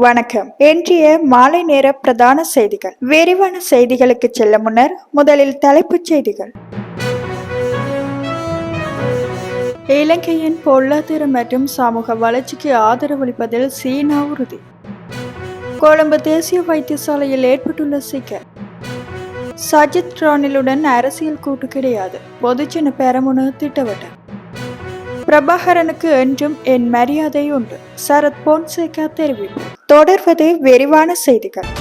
வணக்கம். இன்றைய மாலை நேர பிரதான செய்திகள். விரிவான செய்திகளுக்கு செல்ல முன்னர் முதலில் தலைப்புச் செய்திகள். இலங்கையின் பொருளாதார மற்றும் சமூக வளர்ச்சிக்கு ஆதரவளிப்பதில் சீனா உறுதி. கொழும்பு தேசிய வைத்தியசாலையில் ஏற்பட்டுள்ள சிக்கல். சஜித் ரானிலுடன் அரசியல் கூட்டு கிடையாது. பொதுஜன பெரமுன திட்டவட்டம். பிரபாகரனுக்கு என்றும் என் மரியாதை உண்டு சரத் போன்சேகா தெரிவிப்பு. தொடர்வது விரிவான செய்திகள்.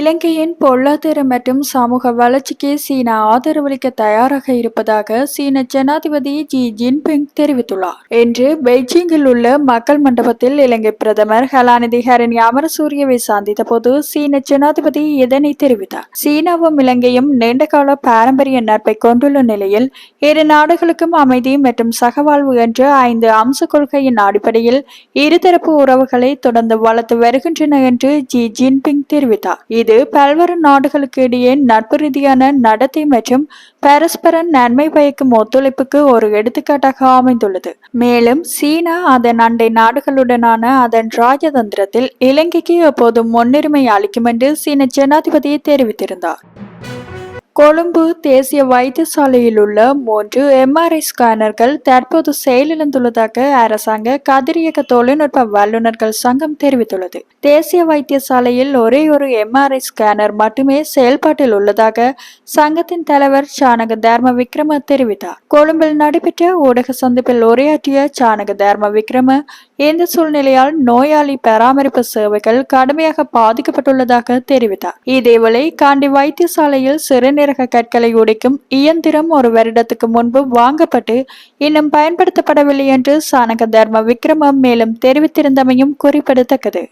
இலங்கையின் பொருளாதார மற்றும் சமூக வளர்ச்சிக்கு சீனா ஆதரவளிக்க தயாராக இருப்பதாக சீன ஜனாதிபதி ஜி ஜின்பிங் தெரிவித்துள்ளார். இன்று பெய்ஜிங்கில் உள்ள மக்கள் மண்டபத்தில் இலங்கை பிரதமர் கலாநிதி ஹரணி அமரசூரியவை சந்தித்த போது சீன ஜனாதிபதி இதனை தெரிவித்தார். சீனாவும் இலங்கையும் நீண்டகால பாரம்பரிய நட்பை கொண்டுள்ள நிலையில் இரு நாடுகளுக்கும் அமைதி மற்றும் சகவாழ்வு என்ற ஐந்து அம்ச கொள்கையின் அடிப்படையில் இருதரப்பு உறவுகளை தொடர்ந்து வளர்த்து வருகின்றன என்று ஜி ஜின்பிங் தெரிவித்தார். இது பல்வேறு நாடுகளுக்கு இடையே நட்பு ரீதியான நடத்தை மற்றும் பரஸ்பர நன்மை பயக்கும் ஒத்துழைப்புக்கு ஒரு எடுத்துக்காட்டாக அமைந்துள்ளது. மேலும் சீனா அதன் அண்டை நாடுகளுடனான அதன் ராஜதந்திரத்தில் இலங்கைக்கு எப்போதும் முன்னுரிமை அளிக்கும் என்று சீன ஜனாதிபதி தெரிவித்திருந்தார். கொழும்பு தேசிய வைத்தியசாலையில் உள்ள மூன்று எம்ஆர்ஐ ஸ்கேனர்கள் தற்போது செயலிழந்துள்ளதாக அரசாங்க கதிரியக்க தொழில்நுட்ப வல்லுநர்கள் சங்கம் தெரிவித்துள்ளது. தேசிய வைத்தியசாலையில் ஒரே ஒரு எம்ஆர்ஐ ஸ்கேனர் மட்டுமே செயல்பாட்டில் உள்ளதாக சங்கத்தின் தலைவர் சானக தர்ம விக்ரம தெரிவித்தார். கொழும்பில் நடைபெற்ற ஊடக சந்திப்பில் உரையாற்றிய சானக தர்ம விக்ரம இந்த சூழ்நிலையால் நோயாளி பராமரிப்பு சேவைகள் கடுமையாக பாதிக்கப்பட்டுள்ளதாக தெரிவித்தார். இதேவேளை காண்டி வைத்தியசாலையில் சிறுநீர் சிறுநீரக கற்களை உடைக்கும் இயந்திரம் ஒரு வருடத்துக்கு முன்பு வாங்கப்பட்டு இன்னும் பயன்படுத்தப்படவில்லை என்று சாணக தர்ம விக்ரமம் மேலும் தெரிவித்திருந்தமையும் குறிப்பிடத்தக்கது.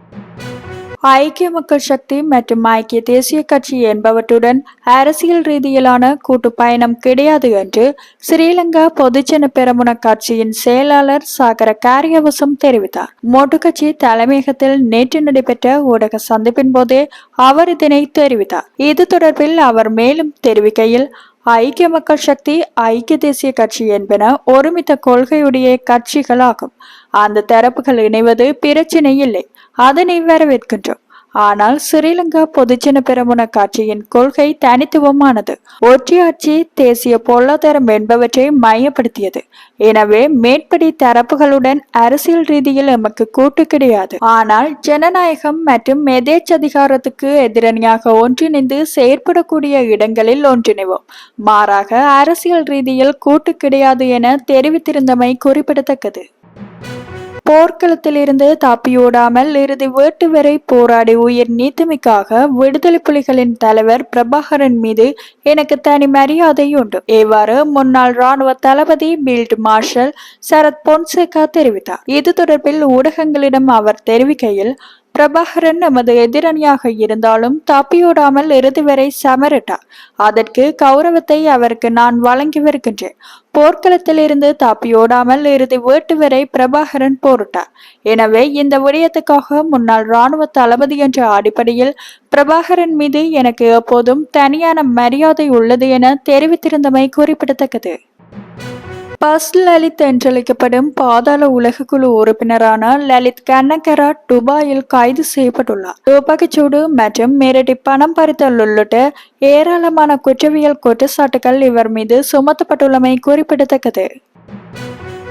ஐக்கிய மக்கள் சக்தி மற்றும் ஐக்கிய தேசிய கட்சி என்பவற்றுடன் அரசியல் ரீதியிலான கூட்டு பயணம் கிடையாது என்று ஸ்ரீலங்கா பொதுஜன பெரமுன கட்சியின் செயலாளர் சாகர காரியவசம் தெரிவித்தார். மோட்டு கட்சி தலைமையகத்தில் நேற்று நடைபெற்ற ஊடக சந்திப்பின் போதே அவர் இதனை தெரிவித்தார். இது தொடர்பில் அவர் மேலும் தெரிவிக்கையில் ஐக்கிய மக்கள் சக்தி ஐக்கிய தேசிய கட்சி என்பன ஒருமித்த கொள்கையுடைய கட்சிகளாகும். அந்த தரப்புகள் இணைவது பிரச்சினை இல்லை. அதனை வரவேற்கின்றோம். ஆனால் ஸ்ரீலங்கா பொதுஜன பெரமுன கட்சியின் கொள்கை தனித்துவமானது. ஒற்றையாட்சி தேசிய பொருளாதாரம் என்பவற்றை மையப்படுத்தியது. எனவே மேற்படி தரப்புகளுடன் அரசியல் ரீதியில் எமக்கு கூட்டு கிடையாது. ஆனால் ஜனநாயகம் மற்றும் எதேச்சதிகாரத்துக்கு எதிரணியாக ஒன்றிணைந்து செயற்படக்கூடிய இடங்களில் ஒன்றிணைவோம். மாறாக அரசியல் ரீதியில் கூட்டு கிடையாது என தெரிவித்திருந்தமை குறிப்பிடத்தக்கது. போர்க்களத்திலிருந்து தப்பியோடாமல் இறுதி வேட்டு வரை போராடி உயிர் நீத்தமைக்காக விடுதலை புலிகளின் தலைவர் பிரபாகரன் மீது எனக்கு தனி மரியாதை உண்டு. இவ்வாறு முன்னாள் ராணுவ தளபதி பீல்ட் மார்ஷல் சரத் பொன்சேகா தெரிவித்தார். இது தொடர்பில் ஊடகங்களிடம் அவர் தெரிவிக்கையில் பிரபாகரன் நமது எதிரணியாக இருந்தாலும் தப்பியோடாமல் இறுதி வரை சமரிட்டார். அதற்கு கௌரவத்தை அவருக்கு நான் வழங்கி வருகின்றேன் போர்க்களத்தில் இருந்து தப்பியோடாமல் இறுதி வேட்டு வரை பிரபாகரன் போரிட்டார். எனவே இந்த விடயத்துக்காக முன்னாள் இராணுவ தளபதி என்ற அடிப்படையில் பிரபாகரன் மீது எனக்கு எப்போதும் தனியான மரியாதை உள்ளது என தெரிவித்திருந்தமை குறிப்பிடத்தக்கது. பஸ் லலித் என்றழைக்கப்படும் பாதாள உலகக்குழு உறுப்பினரான லலித் கண்ணகரா துபாயில் கைது செய்யப்பட்டுள்ளார். துப்பாக்கிச்சூடு மற்றும் மிரட்டி பணம் பறித்தல் உள்ளிட்ட ஏராளமான குற்றவியல் குற்றச்சாட்டுகள் இவர் மீது சுமத்தப்பட்டுள்ளமை குறிப்பிடத்தக்கது.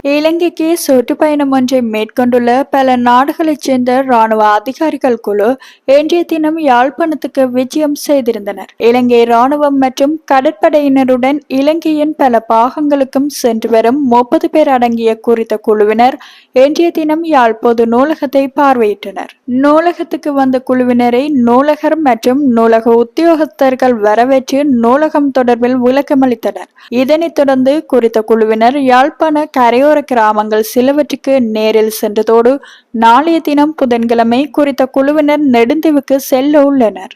இலங்கைக்கு சுற்றுப்பயணம் ஒன்றை மேற்கொண்டுள்ள பல நாடுகளைச் சேர்ந்த ராணுவ அதிகாரிகள் குழு இன்றைய தினம் யாழ்ப்பாணத்துக்கு விஜயம் செய்திருந்தனர். இலங்கை ராணுவம் மற்றும் கடற்படையினருடன் இலங்கையின் பல பாகங்களுக்கும் சென்று வரும் முப்பது பேர் அடங்கிய குறித்த குழுவினர் இன்றைய தினம் யாழ் பொது நூலகத்தை பார்வையிட்டனர். நூலகத்துக்கு வந்த குழுவினரை நூலகர் மற்றும் நூலக உத்தியோகத்தர்கள் வரவேற்று நூலகம் தொடர்பில் விளக்கமளித்தனர் இதனைத் தொடர்ந்து குறித்த குழுவினர் யாழ்ப்பாண கரையோர கிராமங்கள் சிலவற்றுக்கு நேரில் சென்றதோடு நாளைய தினம் புதன்கிழமை குறித்த குழுவினர் நெடுந்தீவுக்கு செல்ல உள்ளனர்.